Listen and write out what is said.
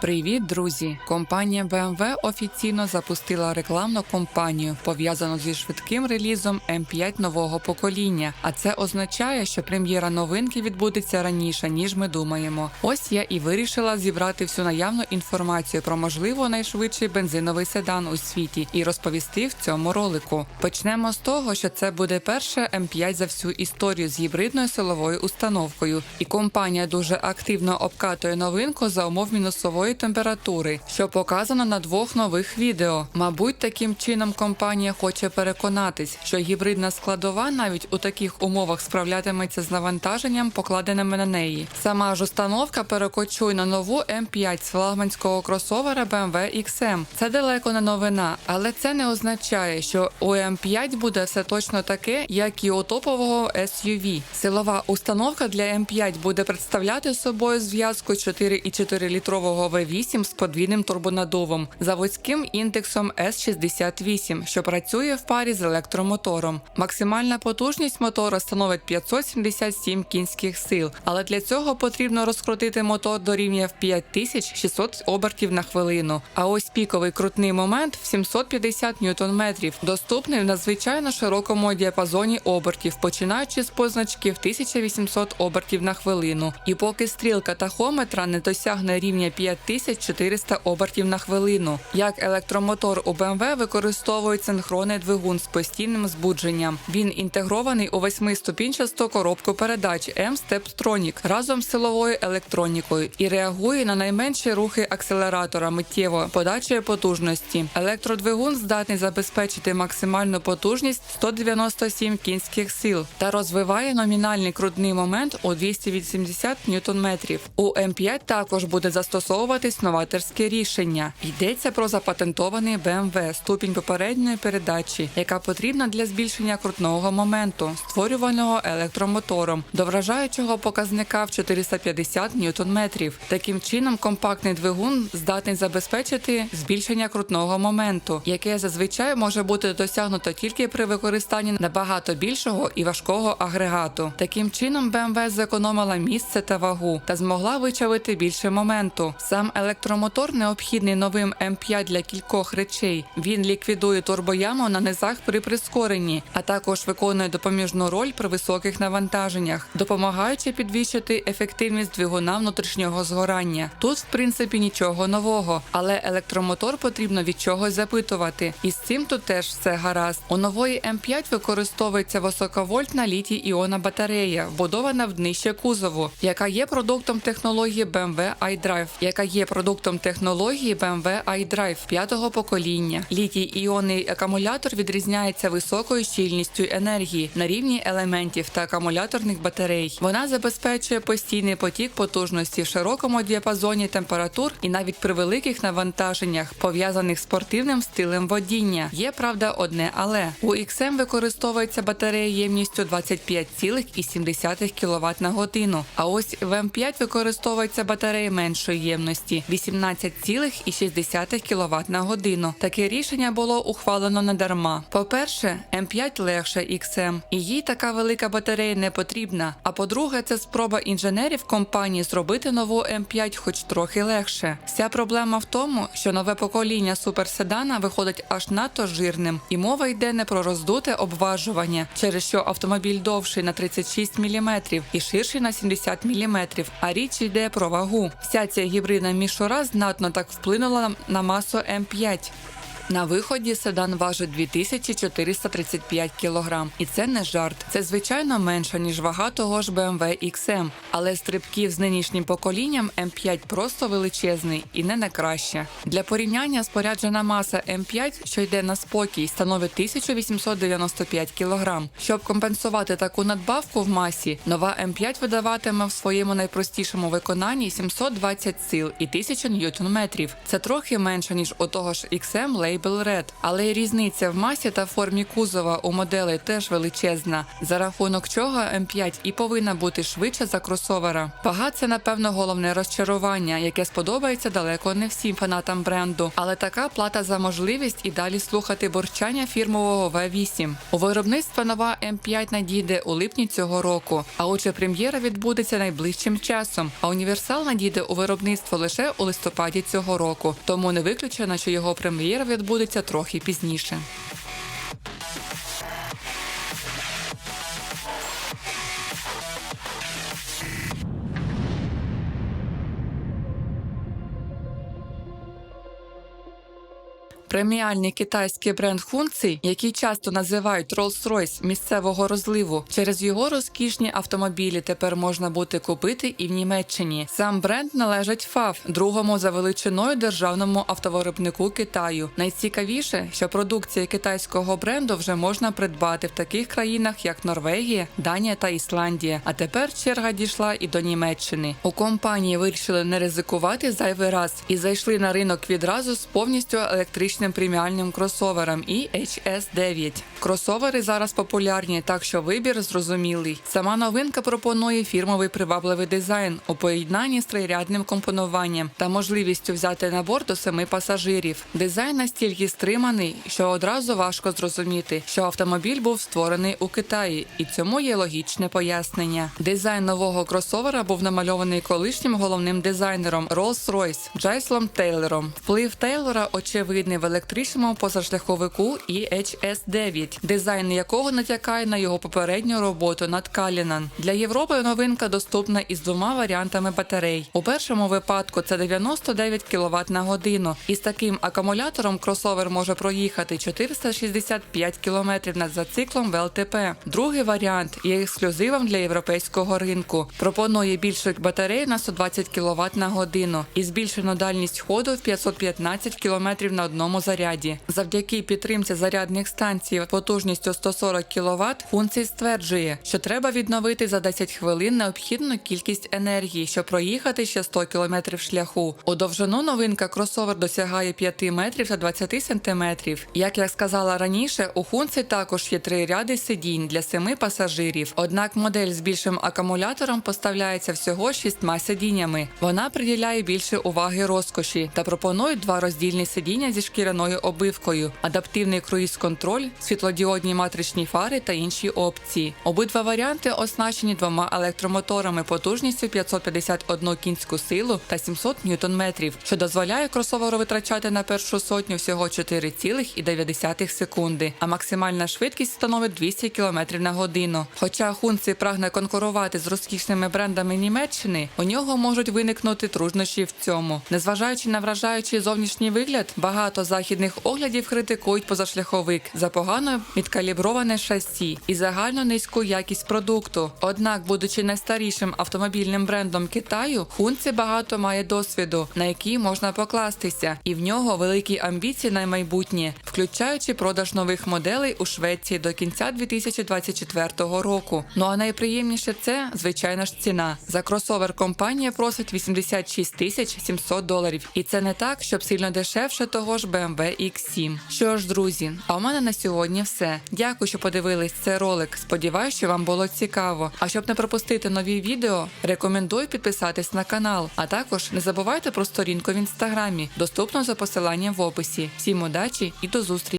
Привіт, друзі! Компанія BMW офіційно запустила рекламну кампанію, пов'язану зі швидким релізом М5 нового покоління. А це означає, що прем'єра новинки відбудеться раніше, ніж ми думаємо. Ось я і вирішила зібрати всю наявну інформацію про можливо найшвидший бензиновий седан у світі і розповісти в цьому ролику. Почнемо з того, що це буде перше М5 за всю історію з гібридною силовою установкою, і компанія дуже активно обкатує новинку за умов мінусової температури, що показано на двох нових відео. Мабуть, таким чином компанія хоче переконатись, що гібридна складова навіть у таких умовах справлятиметься з навантаженням, покладеними на неї. Сама ж установка перекочує на нову М5 з флагманського кросовера BMW XM. Це далеко не новина, але це не означає, що у М5 буде все точно таке, як і у топового SUV. Силова установка для М5 буде представляти собою зв'язку 4,4 літрового V8 з подвійним турбонадувом, заводським індексом S68, що працює в парі з електромотором. Максимальна потужність мотора становить 577 кінських сил, але для цього потрібно розкрутити мотор до рівня в 5600 обертів на хвилину. А ось піковий крутний момент в 750 ньютон-метрів, доступний в надзвичайно широкому діапазоні обертів, починаючи з позначки в 1800 обертів на хвилину. І поки стрілка тахометра не досягне рівня 5400 обертів на хвилину. Як електромотор у BMW використовують синхронний двигун з постійним збудженням. Він інтегрований у восьмиступінчасту коробку передач M-Steptronic разом з силовою електронікою і реагує на найменші рухи акселератора миттєво подачею потужності. Електродвигун здатний забезпечити максимальну потужність 197 кінських сил та розвиває номінальний крутний момент у 280 ньютон-метрів. У М5 також буде застосовуватись новаторське рішення. Йдеться про запатентований BMW ступінь попередньої передачі, яка потрібна для збільшення крутного моменту, створюваного електромотором, до вражаючого показника в 450 ньютон-метрів. Таким чином, компактний двигун здатний забезпечити збільшення крутного моменту, яке зазвичай може бути досягнуто тільки при використанні набагато більшого і важкого агрегату. Таким чином, BMW зекономила місце та вагу та змогла вичавити більше моменту. Сам електромотор необхідний новим М5 для кількох речей. Він ліквідує турбояму на низах при прискоренні, а також виконує допоміжну роль при високих навантаженнях, допомагаючи підвищити ефективність двигуна внутрішнього згорання. Тут, в принципі, нічого нового, але електромотор потрібно від чогось запитувати. І з цим тут теж все гаразд. У нової М5 використовується високовольтна літій іона батарея, вбудована в днище кузову, яка є продуктом технології BMW iDrive, яка є продуктом технології BMW iDrive п'ятого покоління. Літій іонний акумулятор відрізняється високою щільністю енергії на рівні елементів та акумуляторних батарей. Вона забезпечує постійний потік потужності в широкому діапазоні температур і навіть при великих навантаженнях, пов'язаних з спортивним стилем водіння. Є правда одне, але у XM використовується батарея ємністю 25,7 кВт на годину. А ось в М5 використовується батарея меншої ємності 18,6 кВт на годину. Таке рішення було ухвалено недарма. По-перше, М5 легше XM, і їй така велика батарея не потрібна. А по-друге, це спроба інженерів компанії зробити нову М5 хоч трохи легше. Вся проблема в тому, що нове покоління суперседана виходить аж надто жирним, і мова йде не про роздуте обважування, через що автомобіль довший на 36 мм і ширший на 70 мм, а річ йде про вагу. Вся ця гібридна мішура знатно так вплинула на масу М5. На виході седан важить 2435 кг. І це не жарт. Це звичайно менше, ніж вага того ж BMW XM. Але стрибків з нинішнім поколінням М5 просто величезний і не на краще. Для порівняння споряджена маса М5, що йде на спокій, становить 1895 кг. Щоб компенсувати таку надбавку в масі, нова М5 видаватиме в своєму найпростішому виконанні 720 сил і 1000 ньютон-метрів. Це трохи менше, ніж у того ж XM Late Label Red. Але й різниця в масі та формі кузова у моделей теж величезна, за рахунок чого М5 і повинна бути швидше за кросовера. Вага це, напевно, головне розчарування, яке сподобається далеко не всім фанатам бренду. Але така плата за можливість і далі слухати борчання фірмового V8. У виробництва нова М5 надійде у липні цього року. А отже, прем'єра відбудеться найближчим часом. А універсал надійде у виробництво лише у листопаді цього року. Тому не виключено, що його прем'єра відбудеться трохи пізніше. Преміальний китайський бренд Хунци, який часто називають Rolls-Royce місцевого розливу, через його розкішні автомобілі тепер можна бути купити і в Німеччині. Сам бренд належить ФАВ, другому за величиною державному автовиробнику Китаю. Найцікавіше, що продукція китайського бренду вже можна придбати в таких країнах, як Норвегія, Данія та Ісландія. А тепер черга дійшла і до Німеччини. У компанії вирішили не ризикувати зайвий раз і зайшли на ринок відразу з повністю електричним преміальним кросовером і HS9. Кросовери зараз популярні, так що вибір зрозумілий. Сама новинка пропонує фірмовий привабливий дизайн у поєднанні з трирядним компонуванням та можливістю взяти на борт до семи пасажирів. Дизайн настільки стриманий, що одразу важко зрозуміти, що автомобіль був створений у Китаї, і цьому є логічне пояснення. Дизайн нового кросовера був намальований колишнім головним дизайнером Rolls-Royce Джайслом Тейлором. Вплив Тейлора очевидний в електричному позашляховику EHS-9, дизайн якого натякає на його попередню роботу над Калінан. Для Європи новинка доступна із двома варіантами батарей. У першому випадку це 99 кВт на годину. І з таким акумулятором кросовер може проїхати 465 км над за циклом в ЛТП. Другий варіант є ексклюзивом для європейського ринку. Пропонує більшу батарею на 120 кВт на годину і збільшену дальність ходу в 515 км на одному заряді. Завдяки підтримці зарядних станцій потужністю 140 кВт, функцій стверджує, що треба відновити за 10 хвилин необхідну кількість енергії, щоб проїхати ще 100 км шляху. У довжину новинка кросовер досягає 5 метрів та 20 сантиметрів. Як я сказала раніше, у функції також є три ряди сидінь для семи пасажирів. Однак модель з більшим акумулятором поставляється всього шістьма сидіннями. Вона приділяє більше уваги розкоші та пропонує два роздільні сидіння зі шкіряною обивкою, адаптивний круїз-контроль, світлодіодні матричні фари та інші опції. Обидва варіанти оснащені двома електромоторами потужністю 551 кінську силу та 700 ньютон-метрів, що дозволяє кросоверу витрачати на першу сотню всього 4,9 секунди, а максимальна швидкість становить 200 км на годину. Хоча Хунці прагне конкурувати з розкішними брендами Німеччини, у нього можуть виникнути труднощі в цьому. Незважаючи на вражаючий зовнішній вигляд, багато західних оглядів критикують позашляховик за погано відкаліброване шасі і загально низьку якість продукту. Однак, будучи найстарішим автомобільним брендом Китаю, Хунці багато має досвіду, на який можна покластися, і в нього великі амбіції на майбутнє, включаючи продаж нових моделей у Швеції до кінця 2024 року. Ну а найприємніше це звичайно ж ціна. За кросовер компанія просить 86 тисяч 700 доларів, і це не так, щоб сильно дешевше того ж BMW X7. Що ж, друзі, а у мене на сьогодні все. Дякую, що подивились цей ролик. Сподіваюсь, що вам було цікаво. А щоб не пропустити нові відео, рекомендую підписатись на канал. А також не забувайте про сторінку в інстаграмі, доступну за посиланням в описі. Всім удачі і до зустрічі!